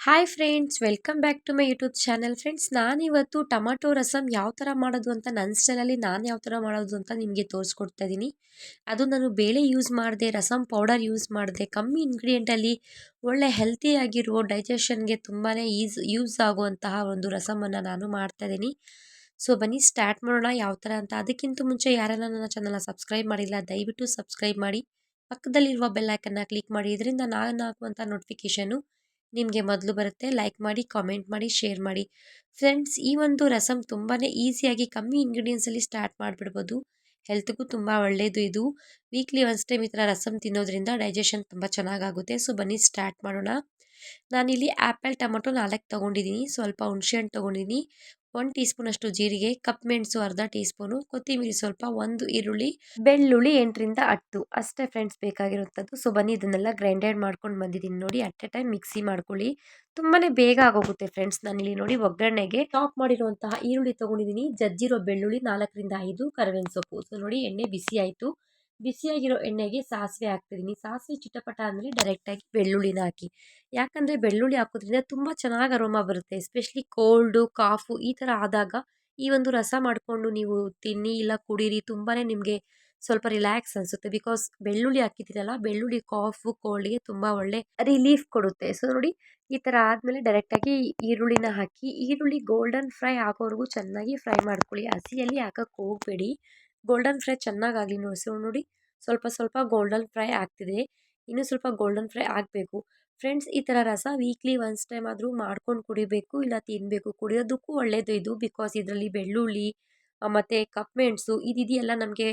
Hi friends welcome back to my YouTube channel friends ನಾನಿವತ್ತು tomato rasam ಯಾವ ಥರ ಮಾಡೋದು ಅಂತ ನನ್ನ ಸ್ಟೈಲಲ್ಲಿ ನಾನು ಯಾವ ಥರ ಮಾಡೋದು ಅಂತ ನಿಮಗೆ ತೋರಿಸ್ಕೊಡ್ತಾ ಇದ್ದೀನಿ ಅದು ನಾನು ಬೇಳೆ ಯೂಸ್ ಮಾಡಿದೆ ರಸಮ್ ಪೌಡರ್ ಯೂಸ್ ಮಾಡಿದೆ, ಕಮ್ಮಿ ಇಂಗ್ರೀಡಿಯೆಂಟಲ್ಲಿ ಒಳ್ಳೆ ಹೆಲ್ತಿಯಾಗಿರುವ ಡೈಜೆಷನ್ಗೆ ತುಂಬಾ ಈಸ್ ಯೂಸ್ ಆಗುವಂತಹ ಒಂದು ರಸಮನ್ನು ನಾನು ಮಾಡ್ತಾ ಇದ್ದೀನಿ ಸೊ ಬನ್ನಿ ಸ್ಟಾರ್ಟ್ ಮಾಡೋಣ ಯಾವ ಥರ ಅಂತ. ಅದಕ್ಕಿಂತ ಮುಂಚೆ ಯಾರೆಲ್ಲ ನನ್ನ ಚಾನಲ್ನ ಸಬ್ಸ್ಕ್ರೈಬ್ ಮಾಡಿಲ್ಲ, ದಯವಿಟ್ಟು ಸಬ್ಸ್ಕ್ರೈಬ್ ಮಾಡಿ. ಪಕ್ಕದಲ್ಲಿರುವ ಬೆಲ್ಲೈಕನ್ನ ಕ್ಲಿಕ್ ಮಾಡಿ. ಇದರಿಂದ ನಾನು ಹಾಕುವಂಥ ನೋಟಿಫಿಕೇಷನು ನಿಮಗೆ ಮೊದಲು ಬರುತ್ತೆ. ಲೈಕ್ ಮಾಡಿ ಕಾಮೆಂಟ್ ಮಾಡಿ ಶೇರ್ ಮಾಡಿ. ಫ್ರೆಂಡ್ಸ್ ಈ ಒಂದು ರಸಮ್ ತುಂಬಾ ಈಸಿಯಾಗಿ ಕಮ್ಮಿ ಇಂಗ್ರೀಡಿಯೆಂಟ್ಸಲ್ಲಿ ಸ್ಟಾರ್ಟ್ ಮಾಡಿಬಿಡ್ಬೋದು. ಹೆಲ್ತ್ಗೂ ತುಂಬ ಒಳ್ಳೆಯದು ಇದು. ವೀಕ್ಲಿ ಒನ್ಸ್ ಟೈಮ್ ಈ ಥರ ರಸಮ್ ತಿನ್ನೋದ್ರಿಂದ ಡೈಜೆಷನ್ ತುಂಬ ಚೆನ್ನಾಗಾಗುತ್ತೆ. ಸೊ ಬನ್ನಿ ಸ್ಟಾರ್ಟ್ ಮಾಡೋಣ. ನಾನಿಲ್ಲಿ ಆ್ಯಪಲ್ ಟೊಮೊಟೊ ನಾಲ್ಕು ತೊಗೊಂಡಿದ್ದೀನಿ ಸ್ವಲ್ಪ ಹುಣಸೆಹಣ್ಣು ತೊಗೊಂಡಿದ್ದೀನಿ ಒಂದು ಟೀ ಸ್ಪೂನ್ ಅಷ್ಟು ಜೀರಿಗೆ, ಕಪ್ ಮೆಣಸು ಅರ್ಧ ಟೀ ಸ್ಪೂನು ಕೊತ್ತಿಮೀರಿ ಸ್ವಲ್ಪ ಒಂದು ಈರುಳ್ಳಿ, ಬೆಳ್ಳುಳ್ಳಿ ಎಂಟರಿಂದ ಹತ್ತು. ಅಷ್ಟೇ ಫ್ರೆಂಡ್ಸ್ ಬೇಕಾಗಿರುವಂಥದ್ದು ಸೊ ಬನ್ನಿ, ಇದನ್ನೆಲ್ಲ ಗ್ರೈಂಡೆಡ್ ಮಾಡ್ಕೊಂಡು ಬಂದಿದ್ದೀನಿ ನೋಡಿ. ಅಟ್ ಎ ಟೈಮ್ ಮಿಕ್ಸಿ ಮಾಡ್ಕೊಳ್ಳಿ. ತುಂಬಾ ಬೇಗ ಆಗೋಗುತ್ತೆ ಫ್ರೆಂಡ್ಸ್ ನಾನಿಲ್ಲಿ ನೋಡಿ ಒಗ್ಗರಣೆಗೆ ಟಾಪ್ ಮಾಡಿರುವಂತಹ ಈರುಳ್ಳಿ ತೊಗೊಂಡಿದ್ದೀನಿ. ಜಜ್ಜಿರೋ ಬೆಳ್ಳುಳ್ಳಿ ನಾಲ್ಕರಿಂದ ಐದು, ಕರಿಬೇವಿನ ಸೊಪ್ಪು. ಸೊ ನೋಡಿ, ಎಣ್ಣೆ ಬಿಸಿ ಆಯಿತು. ಬಿಸಿಯಾಗಿರೋ ಎಣ್ಣೆಗೆ ಸಾಸಿವೆ ಹಾಕ್ತಿದ್ದೀನಿ. ಸಾಸಿವೆ ಚಿಟಪಟ ಅಂದರೆ ಡೈರೆಕ್ಟಾಗಿ ಬೆಳ್ಳುಳ್ಳಿನ ಹಾಕಿ. ಯಾಕಂದರೆ ಬೆಳ್ಳುಳ್ಳಿ ಹಾಕೋದ್ರಿಂದ ತುಂಬ ಚೆನ್ನಾಗಿ ಅರೋಮ ಬರುತ್ತೆ. ಎಸ್ಪೆಷಲಿ ಕೋಲ್ಡು ಕಾಫು ಈ ಥರ ಆದಾಗ ಈ ಒಂದು ರಸ ಮಾಡಿಕೊಂಡು ನೀವು ತಿನ್ನಿ ಇಲ್ಲ ಕುಡೀರಿ ತುಂಬಾ ನಿಮಗೆ ಸ್ವಲ್ಪ ರಿಲ್ಯಾಕ್ಸ್ ಅನಿಸುತ್ತೆ. ಬಿಕಾಸ್ ಬೆಳ್ಳುಳ್ಳಿ ಹಾಕಿದ್ದೀರಲ್ಲ, ಬೆಳ್ಳುಳ್ಳಿ ಕಾಫು ಕೋಲ್ಡ್ಗೆ ತುಂಬ ಒಳ್ಳೆ ರಿಲೀಫ್ ಕೊಡುತ್ತೆ. ಸೊ ನೋಡಿ, ಈ ಥರ ಆದಮೇಲೆ ಡೈರೆಕ್ಟಾಗಿ ಈರುಳ್ಳಿನ ಹಾಕಿ, ಈರುಳ್ಳಿ ಗೋಲ್ಡನ್ ಫ್ರೈ ಆಗೋವರೆಗೂ ಚೆನ್ನಾಗಿ ಫ್ರೈ ಮಾಡ್ಕೊಳ್ಳಿ. ಹಸಿಯಲ್ಲಿ ಹಾಕಕ್ಕೆ ಹೋಗಬೇಡಿ. ಗೋಲ್ಡನ್ ಫ್ರೈ ಚೆನ್ನಾಗಾಗಲಿ ಸೊ, ನೋಡಿ ಸ್ವಲ್ಪ ಸ್ವಲ್ಪ ಗೋಲ್ಡನ್ ಫ್ರೈ ಆಗ್ತಿದೆ. ಇನ್ನೂ ಸ್ವಲ್ಪ ಗೋಲ್ಡನ್ ಫ್ರೈ ಆಗಬೇಕು. ಫ್ರೆಂಡ್ಸ್ ಈ ಥರ ರಸ ವೀಕ್ಲಿ ಒನ್ಸ್ ಟೈಮ್ ಆದರೂ ಮಾಡ್ಕೊಂಡು ಕುಡಿಬೇಕು, ಇಲ್ಲ ತಿನ್ನಬೇಕು ಕುಡಿಯೋದಕ್ಕೂ ಒಳ್ಳೆಯದು ಇದು ಬಿಕಾಸ್ ಇದರಲ್ಲಿ ಬೆಳ್ಳುಳ್ಳಿ ಮತ್ತು ಕಪ್ ಮೆಣಸು ಇದೆಲ್ಲ ನಮಗೆ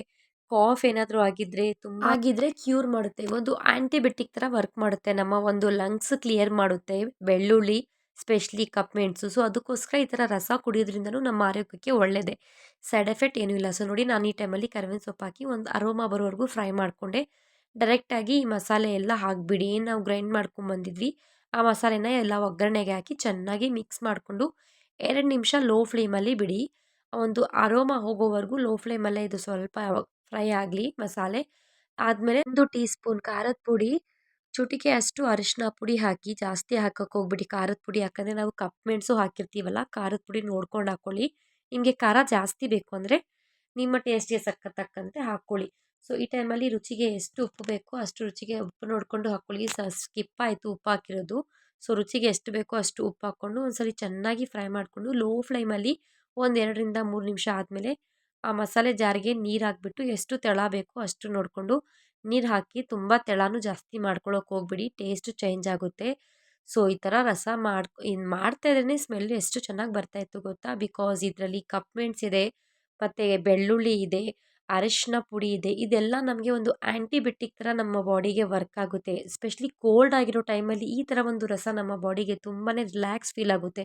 ಕಾಫ್ ಏನಾದರೂ ಆಗಿದ್ದರೆ ತುಂಬ ಆಗಿದ್ರೆ ಕ್ಯೂರ್ ಮಾಡುತ್ತೆ. ಒಂದು ಆ್ಯಂಟಿಬಯೋಟಿಕ್ ಥರ ವರ್ಕ್ ಮಾಡುತ್ತೆ. ನಮ್ಮ ಒಂದು ಲಂಗ್ಸ್ ಕ್ಲಿಯರ್ ಮಾಡುತ್ತೆ. ಬೆಳ್ಳುಳ್ಳಿ ಸ್ಪೆಷಲಿ ಕಪ್ ಮೆಣಸು. ಸೊ, ಅದಕ್ಕೋಸ್ಕರ ಈ ಥರ ರಸ ಕುಡಿಯೋದ್ರಿಂದನೂ ನಮ್ಮ ಆರೋಗ್ಯಕ್ಕೆ ಒಳ್ಳೆಯದೇ ಸೈಡ್ ಎಫೆಕ್ಟ್ ಏನೂ ಇಲ್ಲ. ಸೊ, ನೋಡಿ ನಾನು ಈ ಟೈಮಲ್ಲಿ ಕರಿಬೇವಿನ ಸೊಪ್ಪು ಹಾಕಿ ಒಂದು ಅರೋಮಾ ಬರೋವರೆಗೂ ಫ್ರೈ ಮಾಡಿಕೊಂಡೆ. ಡೈರೆಕ್ಟಾಗಿ ಈ ಮಸಾಲೆ ಎಲ್ಲ ಹಾಕಿಬಿಡಿ. ಏನು ನಾವು ಗ್ರೈಂಡ್ ಮಾಡ್ಕೊಂಬಂದಿದ್ವಿ ಆ ಮಸಾಲೆನ ಎಲ್ಲ ಒಗ್ಗರಣೆಗೆ ಹಾಕಿ ಚೆನ್ನಾಗಿ ಮಿಕ್ಸ್ ಮಾಡಿಕೊಂಡು ಎರಡು ನಿಮಿಷ ಲೋ ಫ್ಲೇಮಲ್ಲಿ ಬಿಡಿ. ಒಂದು ಅರೋಮಾ ಹೋಗೋವರೆಗೂ ಲೋ ಫ್ಲೇಮಲ್ಲೇ ಇದು ಸ್ವಲ್ಪ ಫ್ರೈ ಆಗಲಿ ಮಸಾಲೆ. ಆದಮೇಲೆ ಒಂದು ಟೀ ಸ್ಪೂನ್ ಖಾರದ ಪುಡಿ ಚುಟಿಕೆ ಅಷ್ಟು ಅರಿಶಿನ ಪುಡಿ ಹಾಕಿ ಜಾಸ್ತಿ ಹಾಕಕ್ಕೆ ಹೋಗ್ಬಿಡಿ. ಖಾರದ ಪುಡಿ ಯಾಕಂದರೆ ನಾವು ಕಪ್ ಮೆಣಸು ಹಾಕಿರ್ತೀವಲ್ಲ, ಖಾರದ ಪುಡಿ ನೋಡ್ಕೊಂಡು ಹಾಕ್ಕೊಳ್ಳಿ ನಿಮಗೆ ಖಾರ ಜಾಸ್ತಿ ಬೇಕು ಅಂದರೆ ನಿಮ್ಮ ಟೇಸ್ಟಿಗೆ ಸಕ್ಕ ತಕ್ಕಂತೆ ಹಾಕ್ಕೊಳ್ಳಿ ಸೊ ಈ ಟೈಮಲ್ಲಿ ರುಚಿಗೆ ಎಷ್ಟು ಉಪ್ಪು ಬೇಕೋ ಅಷ್ಟು ರುಚಿಗೆ ಉಪ್ಪು ನೋಡಿಕೊಂಡು ಹಾಕ್ಕೊಳ್ಳಿ ಸ ಸ್ಕಿಪ್ ಆಯಿತು ಉಪ್ಪು ಹಾಕಿರೋದು. ಸೊ ರುಚಿಗೆ ಎಷ್ಟು ಬೇಕೋ ಅಷ್ಟು ಉಪ್ಪು ಹಾಕ್ಕೊಂಡು ಒಂದ್ಸರಿ ಚೆನ್ನಾಗಿ ಫ್ರೈ ಮಾಡಿಕೊಂಡು ಲೋ ಫ್ಲೇಮಲ್ಲಿ ಒಂದು ಎರಡರಿಂದ ಮೂರು ನಿಮಿಷ ಆದಮೇಲೆ ಆ ಮಸಾಲೆ ಜಾರಿಗೆ ನೀರು ಹಾಕ್ಬಿಟ್ಟು ಎಷ್ಟು ತೆಳ ಬೇಕೋ ಅಷ್ಟು ನೋಡಿಕೊಂಡು ನೀರು ಹಾಕಿ ತುಂಬ ತೆಳಾನು ಜಾಸ್ತಿ ಮಾಡ್ಕೊಳ್ಳೋಕೆ ಹೋಗ್ಬಿಡಿ, ಟೇಸ್ಟು ಚೇಂಜ್ ಆಗುತ್ತೆ. ಸೊ, ಈ ಥರ ರಸ ಮಾಡಿ ಇನ್ನು ಮಾಡ್ತಾ ಇದ್ರೇ ಸ್ಮೆಲ್ ಎಷ್ಟು ಚೆನ್ನಾಗಿ ಬರ್ತಾಯಿತ್ತು ಗೊತ್ತಾ? ಬಿಕಾಸ್ ಇದರಲ್ಲಿ ಕಪ್ ಮೆಣಸಿದೆ ಇದೆ, ಮತ್ತು ಬೆಳ್ಳುಳ್ಳಿ ಇದೆ ಅರಿಶಿನ ಪುಡಿ ಇದೆ, ಇದೆಲ್ಲ ನಮಗೆ ಒಂದು ಆ್ಯಂಟಿಬಯೋಟಿಕ್ ಥರ ನಮ್ಮ ಬಾಡಿಗೆ ವರ್ಕ್ ಆಗುತ್ತೆ. ಎಸ್ಪೆಷಲಿ ಕೋಲ್ಡ್ ಆಗಿರೋ ಟೈಮಲ್ಲಿ ಈ ಥರ ಒಂದು ರಸ ನಮ್ಮ ಬಾಡಿಗೆ ತುಂಬಾ ರಿಲ್ಯಾಕ್ಸ್ ಫೀಲ್ ಆಗುತ್ತೆ.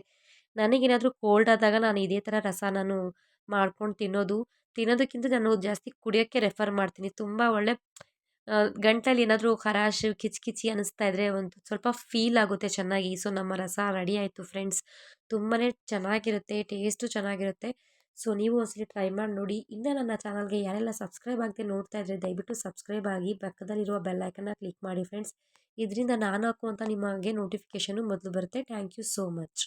ನನಗೇನಾದರೂ ಕೋಲ್ಡ್ ಆದಾಗ ನಾನು ಇದೇ ಥರ ರಸ ನಾನು ಮಾಡ್ಕೊಂಡು ತಿನ್ನೋದು, ತಿನ್ನೋದಕ್ಕಿಂತ ನಾನು ಜಾಸ್ತಿ ಕುಡಿಯೋಕ್ಕೆ ರೆಫರ್ ಮಾಡ್ತೀನಿ. ತುಂಬ ಒಳ್ಳೆ ಗಂಟಲಲ್ಲಿ ಏನಾದರೂ ಖರಾಶು ಕಿಚ್ ಕಿಚಿ ಅನ್ನಿಸ್ತಾ ಇದ್ದರೆ ಒಂದು ಸ್ವಲ್ಪ ಫೀಲ್ ಆಗುತ್ತೆ ಚೆನ್ನಾಗಿ. ಸೊ ನಮ್ಮ ರಸ ರೆಡಿ ಆಯಿತು ಫ್ರೆಂಡ್ಸ್ ತುಂಬಾ ಚೆನ್ನಾಗಿರುತ್ತೆ ಟೇಸ್ಟು ಚೆನ್ನಾಗಿರುತ್ತೆ. ಸೊ ನೀವು ಒಂದ್ಸಲಿ ಟ್ರೈ ಮಾಡಿ ನೋಡಿ. ಇನ್ನು ನನ್ನ ಚಾನಲ್ಗೆ ಯಾರೆಲ್ಲ ಸಬ್ಸ್ಕ್ರೈಬ್ ಆಗದೆ ನೋಡ್ತಾ ಇದ್ದರೆ ದಯವಿಟ್ಟು ಸಬ್ಸ್ಕ್ರೈಬ್ ಆಗಿ ಪಕ್ಕದಲ್ಲಿರುವ ಬೆಲ್ಲೈಕನ್ನ ಕ್ಲಿಕ್ ಮಾಡಿ ಫ್ರೆಂಡ್ಸ್ ಇದರಿಂದ ನಾನು ಹಾಕುವಂಥ ನಿಮಗೆ ನೋಟಿಫಿಕೇಷನು ಮೊದಲು ಬರುತ್ತೆ. Thank you so much